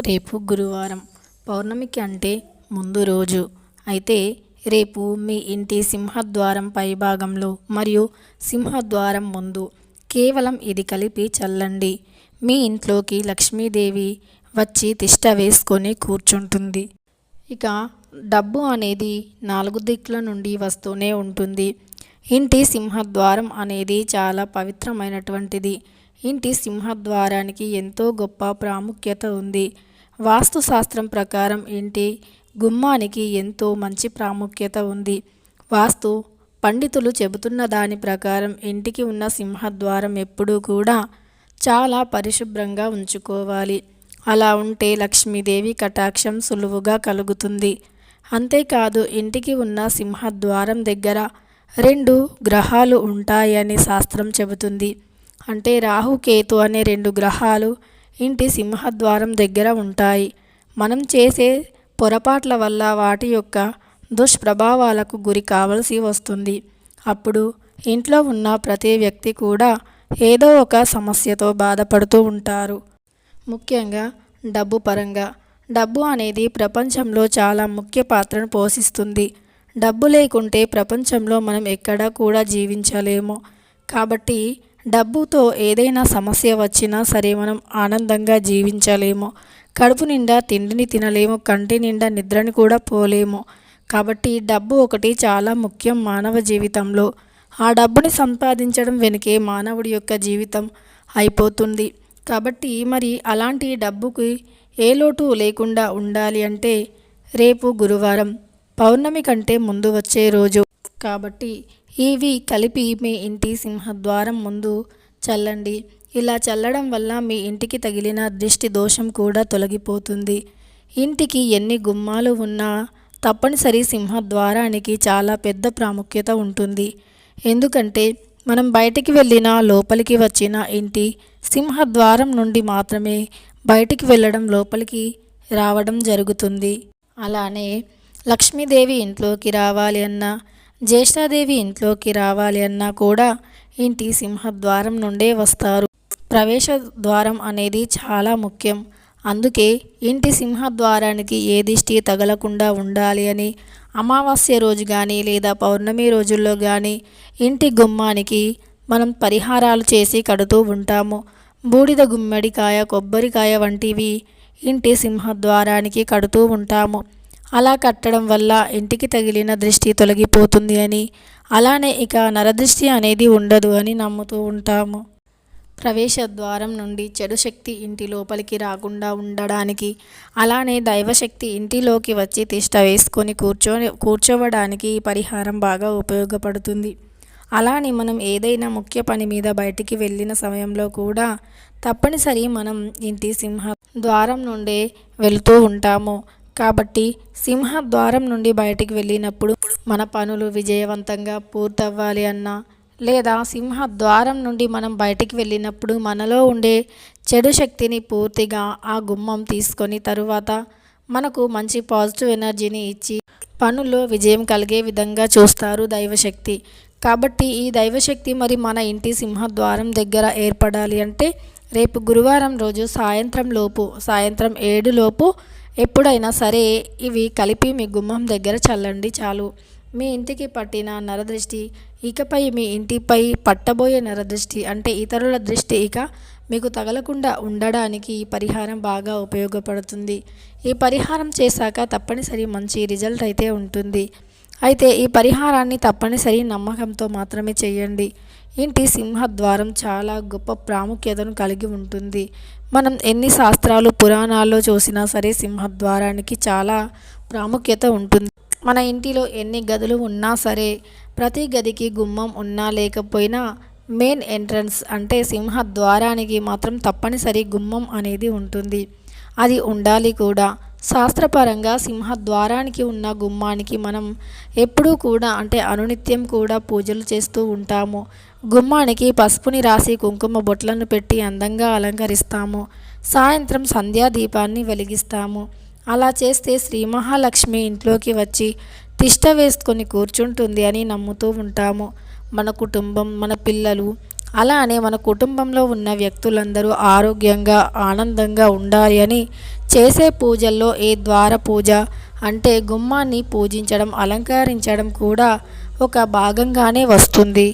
రేపు గురువారం. పౌర్ణమికి అంటే ముందు రోజు. అయితే రేపు మీ ఇంటి సింహద్వారం పైభాగంలో మరియు సింహద్వారం ముందు. కేవలం ఇది కలిపి చల్లండి. మీ ఇంట్లోకి లక్ష్మీదేవి వచ్చి తిష్ట వేసుకొని కూర్చుంటుంది. ఇక డబ్బు అనేది నాలుగు దిక్కుల నుండి వస్తూనే ఉంటుంది. ఇంటి సింహద్వారం అనేది చాలా పవిత్రమైనటువంటిది. ఇంటి సింహద్వారానికి ఎంతో గొప్ప ప్రాముఖ్యత ఉంది? వాస్తు శాస్త్రం ప్రకారం ఇంటి గుమ్మానికి ఎంతో మంచి ప్రాముఖ్యత ఉంది. వాస్తు పండితులు చెబుతున్న దాని ప్రకారం ఇంటికి ఉన్న సింహద్వారం ఎప్పుడూ కూడా చాలా పరిశుభ్రంగా ఉంచుకోవాలి. అలా ఉంటే లక్ష్మీదేవి కటాక్షం సులువుగా కలుగుతుంది. అంతేకాదు ఇంటికి ఉన్న సింహద్వారం దగ్గర రెండు గ్రహాలు ఉంటాయని శాస్త్రం చెబుతుంది. అంటే రాహుకేతు అనే రెండు గ్రహాలు ఇంటి సింహద్వారం దగ్గర ఉంటాయి. మనం చేసే పొరపాట్ల వల్ల వాటి యొక్క దుష్ప్రభావాలకు గురి కావలసి వస్తుంది. అప్పుడు ఇంట్లో ఉన్న ప్రతి వ్యక్తి కూడా ఏదో ఒక సమస్యతో బాధపడుతూ ఉంటారు. ముఖ్యంగా డబ్బు పరంగా. డబ్బు అనేది ప్రపంచంలో చాలా ముఖ్య పాత్రను పోషిస్తుంది. డబ్బు లేకుంటే ప్రపంచంలో మనం ఎక్కడా కూడా జీవించలేము. కాబట్టి డబ్బుతో ఏదైనా సమస్య వచ్చినా సరే మనం ఆనందంగా జీవించలేము. కడుపు నిండా తిండిని తినలేము కంటి నిండా నిద్రని కూడా పోలేము. కాబట్టి డబ్బు ఒకటి చాలా ముఖ్యం మానవ జీవితంలో. ఆ డబ్బుని సంపాదించడం వెనుకే మానవుడి యొక్క జీవితం అయిపోతుంది. కాబట్టి మరి అలాంటి డబ్బుకి ఏ లోటు లేకుండా ఉండాలి అంటే రేపు గురువారం పౌర్ణమి కంటే ముందు వచ్చే రోజు. కాబట్టి ఇవి కలిపి మీ ఇంటి సింహద్వారం ముందు చల్లండి. ఇలా చల్లడం వల్ల మీ ఇంటికి తగిలిన దృష్టి దోషం కూడా తొలగిపోతుంది. ఇంటికి ఎన్ని గుమ్మాలు ఉన్నా తప్పనిసరి సింహద్వారానికి చాలా పెద్ద ప్రాముఖ్యత ఉంటుంది. ఎందుకంటే మనం బయటికి వెళ్ళినా లోపలికి వచ్చిన ఇంటి సింహద్వారం నుండి మాత్రమే బయటికి వెళ్ళడం లోపలికి రావడం జరుగుతుంది. అలానే లక్ష్మీదేవి ఇంట్లోకి రావాలి అన్నా జ్యేష్ఠాదేవి ఇంట్లోకి రావాలి అన్నా కూడా ఇంటి సింహద్వారం నుండే వస్తారు. ప్రవేశ ద్వారం అనేది చాలా ముఖ్యం. అందుకే ఇంటి సింహద్వారానికి ఏ దిష్టి తగలకుండా ఉండాలి అని అమావాస్య రోజు కానీ లేదా పౌర్ణమి రోజుల్లో కానీ ఇంటి గుమ్మానికి మనం పరిహారాలు చేసి కడుతూ ఉంటాము. బూడిద గుమ్మడికాయ కొబ్బరికాయ వంటివి ఇంటి సింహద్వారానికి కడుతూ ఉంటాము. అలా కట్టడం వల్ల ఇంటికి తగిలిన దృష్టి తొలగిపోతుంది అని. అలానే ఇక నరదృష్టి అనేది ఉండదు అని నమ్ముతూ ఉంటాము. ప్రవేశ ద్వారం నుండి చెడు శక్తి ఇంటి లోపలికి రాకుండా ఉండడానికి అలానే దైవశక్తి ఇంటిలోకి వచ్చి తిష్ట వేసుకొని కూర్చో కూర్చోవడానికి ఈ పరిహారం బాగా ఉపయోగపడుతుంది. అలానే మనం ఏదైనా ముఖ్య పని మీద బయటికి వెళ్ళిన సమయంలో కూడా తప్పనిసరి మనం ఇంటి సింహ ద్వారం నుండే వెళుతూ ఉంటాము. కాబట్టి సింహ ద్వారం నుండి బయటికి వెళ్ళినప్పుడు మన పనులు విజయవంతంగా పూర్తవ్వాలి అన్నా. లేదా సింహ ద్వారం నుండి మనం బయటికి వెళ్ళినప్పుడు మనలో ఉండే చెడు శక్తిని పూర్తిగా ఆ గుమ్మం తీసుకొని తరువాత మనకు మంచి పాజిటివ్ ఎనర్జీని ఇచ్చి పనుల్లో విజయం కలిగే విధంగా చూస్తారు దైవశక్తి. కాబట్టి ఈ దైవశక్తి మరి మన ఇంటి సింహద్వారం దగ్గర ఏర్పడాలి అంటే రేపు గురువారం రోజు సాయంత్రం లోపు సాయంత్రం ఏడు లోపు ఎప్పుడైనా సరే ఇవి కలిపి మీ గుమ్మం దగ్గర చల్లండి చాలు. మీ ఇంటికి పట్టిన నరదృష్టి ఇకపై మీ ఇంటిపై పట్టబోయే నరదృష్టి అంటే ఇతరుల దృష్టి ఇక మీకు తగలకుండా ఉండడానికి ఈ పరిహారం బాగా ఉపయోగపడుతుంది. ఈ పరిహారం చేశాక తప్పనిసరి మంచి రిజల్ట్ అయితే ఉంటుంది. అయితే ఈ పరిహారాన్ని తప్పనిసరి నమ్మకంతో మాత్రమే చేయండి. ఇంటి సింహద్వారం చాలా గొప్ప ప్రాముఖ్యతను కలిగి ఉంటుంది. మనం ఎన్ని శాస్త్రాలు పురాణాల్లో చూసినా సరే సింహద్వారానికి చాలా ప్రాముఖ్యత ఉంటుంది. మన ఇంటిలో ఎన్ని గదులు ఉన్నా సరే ప్రతి గదికి గుమ్మం ఉన్నా లేకపోయినా మెయిన్ ఎంట్రన్స్ అంటే సింహద్వారానికి మాత్రం తప్పనిసరి గుమ్మం అనేది ఉంటుంది. అది ఉండాలి కూడా. శాస్త్రపరంగా సింహద్వారానికి ఉన్న గుమ్మానికి మనం ఎప్పుడూ కూడా అంటే అనునిత్యం కూడా పూజలు చేస్తూ ఉంటాము. గుమ్మానికి పసుపుని రాసి కుంకుమ బొట్లను పెట్టి అందంగా అలంకరిస్తాము. సాయంత్రం సంధ్యా దీపాన్ని వెలిగిస్తాము. అలా చేస్తే శ్రీ మహాలక్ష్మి ఇంట్లోకి వచ్చి తిష్ట వేసుకొని కూర్చుంటుంది అని నమ్ముతూ ఉంటాము. మన కుటుంబం మన పిల్లలు అలానే మన కుటుంబంలో ఉన్న వ్యక్తులందరూ ఆరోగ్యంగా ఆనందంగా ఉండాలి అని చేసే పూజల్లో ఏ ద్వార పూజ అంటే గుమ్మాన్ని పూజించడం అలంకరించడం కూడా ఒక భాగంగానే వస్తుంది.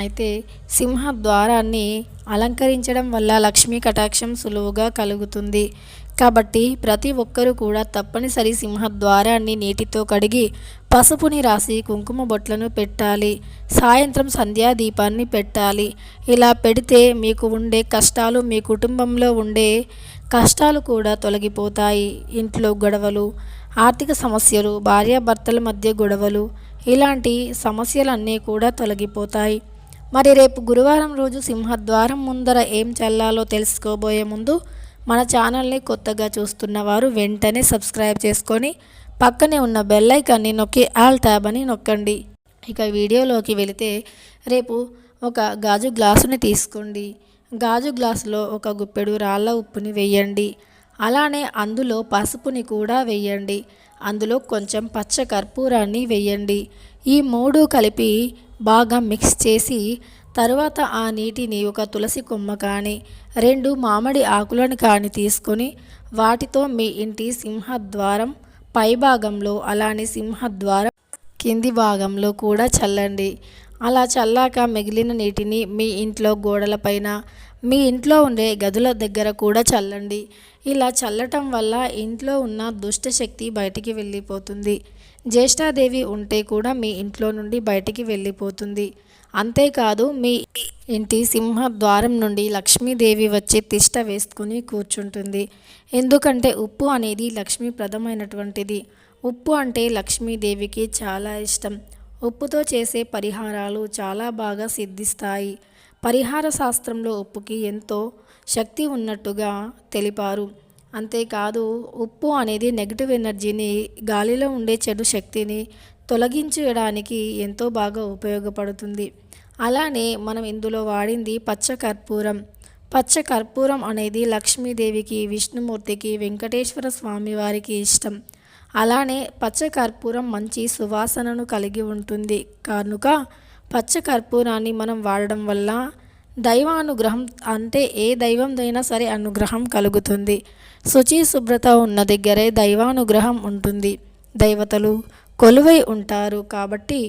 అయితే సింహ ద్వారాన్ని అలంకరించడం వల్ల లక్ష్మీ కటాక్షం సులువుగా కలుగుతుంది. కాబట్టి ప్రతి ఒక్కరూ కూడా తప్పనిసరి సింహద్వారాన్ని నీటితో కడిగి పసుపుని రాసి కుంకుమ బొట్లను పెట్టాలి. సాయంత్రం సంధ్యాదీపాన్ని పెట్టాలి. ఇలా పెడితే మీకు ఉండే కష్టాలు మీ కుటుంబంలో ఉండే కష్టాలు కూడా తొలగిపోతాయి. ఇంట్లో గొడవలు ఆర్థిక సమస్యలు భార్యాభర్తల మధ్య గొడవలు ఇలాంటి సమస్యలన్నీ కూడా తొలగిపోతాయి. మరి రేపు గురువారం రోజు సింహద్వారం ముందర ఏం చల్లాలో తెలుసుకోబోయే ముందు మన ఛానల్ని కొత్తగా చూస్తున్న వారు వెంటనే సబ్స్క్రైబ్ చేసుకొని పక్కనే ఉన్న బెల్ ఐకాన్ని నొక్కి ఆల్ ట్యాబ్ అని నొక్కండి. ఇక వీడియోలోకి వెళితే రేపు ఒక గాజు గ్లాసుని తీసుకోండి. గాజు గ్లాసులో ఒక గుప్పెడు రాళ్ళ ఉప్పుని వేయండి. అలానే అందులో పసుపుని కూడా వేయండి. అందులో కొంచెం పచ్చ కర్పూరాన్ని వేయండి. ఈ మూడు కలిపి బాగా మిక్స్ చేసి తరువాత ఆ నీటిని ఒక తులసి కొమ్మ కానీ రెండు మామిడి ఆకులను కానీ తీసుకొని వాటితో మీ ఇంటి సింహద్వారం పైభాగంలో అలానే సింహద్వారం కింది భాగంలో కూడా చల్లండి. అలా చల్లాక మిగిలిన నీటిని మీ ఇంట్లో గోడలపైన మీ ఇంట్లో ఉండే గదుల దగ్గర కూడా చల్లండి. ఇలా చల్లటం వల్ల ఇంట్లో ఉన్న దుష్ట శక్తి బయటికి వెళ్ళిపోతుంది. జ్యేష్ఠాదేవి ఉంటే కూడా మీ ఇంట్లో నుండి బయటికి వెళ్ళిపోతుంది. అంతేకాదు మీ ఇంటి సింహ ద్వారం నుండి లక్ష్మీదేవి వచ్చి తిష్ట వేసుకుని కూర్చుంటుంది. ఎందుకంటే ఉప్పు అనేది లక్ష్మీప్రదమైనటువంటిది ఉప్పు అంటే లక్ష్మీదేవికి చాలా ఇష్టం. ఉప్పుతో చేసే పరిహారాలు చాలా బాగా సిద్ధిస్తాయి. పరిహార శాస్త్రంలో ఉప్పుకి ఎంతో శక్తి ఉన్నట్టుగా తెలిపారు. అంతేకాదు ఉప్పు అనేది నెగిటివ్ ఎనర్జీని గాలిలో ఉండే చెడు శక్తిని తొలగించడానికి ఎంతో బాగా ఉపయోగపడుతుంది. అలానే మనం ఇందులో వాడింది పచ్చ కర్పూరం పచ్చ కర్పూరం అనేది లక్ష్మీదేవికి విష్ణుమూర్తికి వెంకటేశ్వర స్వామి వారికి ఇష్టం. అలానే పచ్చ కర్పూరం మంచి సువాసనను కలిగి ఉంటుంది. కనుక పచ్చ కర్పూరాన్ని మనం వాడడం వల్ల దైవానుగ్రహం అంటే ఏ దైవందైనా సరే అనుగ్రహం కలుగుతుంది. శుచి శుభ్రత ఉన్న దగ్గరే దైవానుగ్రహం ఉంటుంది. దైవతలు కొలువై ఉంటారు కాబట్టి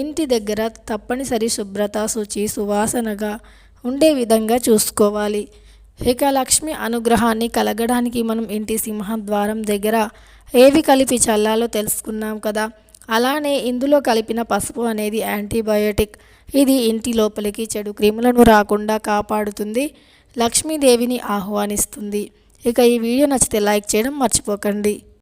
ఇంటి దగ్గర తప్పనిసరి శుభ్రత శుచి సువాసనగా ఉండే విధంగా చూసుకోవాలి. ఇక లక్ష్మి అనుగ్రహాన్ని కలగడానికి మనం ఇంటి సింహద్వారం దగ్గర ఏవి కలిపి చల్లాలో తెలుసుకున్నాం కదా. అలానే ఇందులో కలిపిన పసుపు అనేది యాంటీబయోటిక్. ఇది ఇంటి లోపలికి చెడు క్రిములను రాకుండా కాపాడుతుంది లక్ష్మీదేవిని ఆహ్వానిస్తుంది. ఇక ఈ వీడియో నచ్చితే లైక్ చేయడం మర్చిపోకండి.